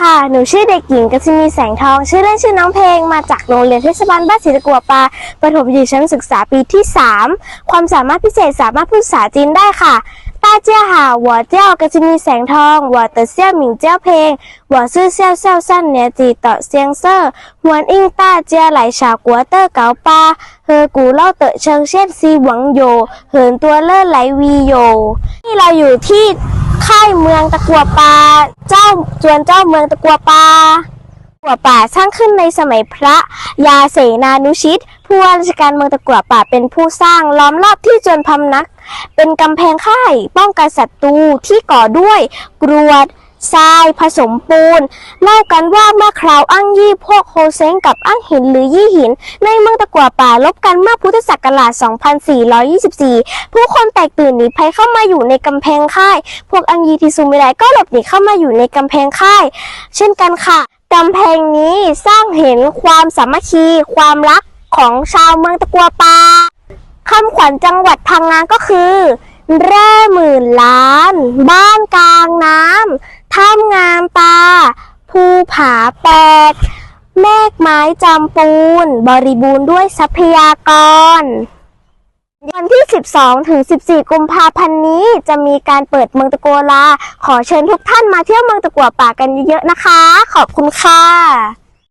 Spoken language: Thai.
ค่ะ หนูชื่อเด็กหญิงกัศมีแสงทอง ชื่อเล่นชื่อน้องเพลง มาจากโรงเรียนเทศบาลบ้านศรีตะกัวปลาประถมอยู่ชั้นศึกษาปีที่ 3 ความสามารถพิเศษสามารถพูดภาษาจีนได้ค่ะตาเจ้าหาหัวเจ้ากัศมีแสงทองหัวเตอเซี่ยหมิงเจ้าเพลงหัวซื่อเซี่ยวเซี่ยวสั้นเนี่ยจีต่อเซียงเซอร์หวนอิงตาเจ้าไหลชากัวเตอร์เกาปลาเฮอกูเล่าเตอเชิงเช่นซีหวังโย เหินตัวเลิศไหลวีโย ที่เราอยู่ที่ค่ายเมืองตะกัวปลา จวนเจ้าเมืองตะกัวป่าตะกัวป่าสร้างขึ้นในสมัยพระยาเสนานุชิต ผู้ว่าราชการเมืองตะกัวป่าเป็นผู้สร้างล้อมรอบที่จวนพำนัก เป็นกำแพงค่ายป้องกันศัตรูที่ก่อด้วยกรวด ทรายผสมปูน เล่ากันว่าเมื่อคราวอั้งยี่พวกโฮเซงกับอั้งหินหรือยี่หิน ในเมืองตะกัวป่าลบกันเมื่อพุทธศักราช 2424 ผู้คนแตกตื่นหนีภัยเข้ามาอยู่ในกำแพงค่าย พวกอังยีทีซูม่ได้ก็หลบหนีเข้ามาอยู่ในกำแพงค่าย เช่นกันค่ะ กำแพงนี้สร้างเห็นความสามัคคี ความรักของชาวเมืองตะกัวป่าคำขวัญจังหวัดพังงาก็คือ แร่หมื่นล้าน บ้านกา ถ้ำงามตา ภูผาแปดเมฆไม้จำปูน บริบูรณ์ด้วยทรัพยากร วันที่ 12 ถึง 14 กุมภาพันธ์นี้จะมีการเปิดเมืองตะกัวลา ขอเชิญทุกท่านมาเที่ยวเมืองตะกัวป่ากันเยอะๆนะคะ ขอบคุณค่ะ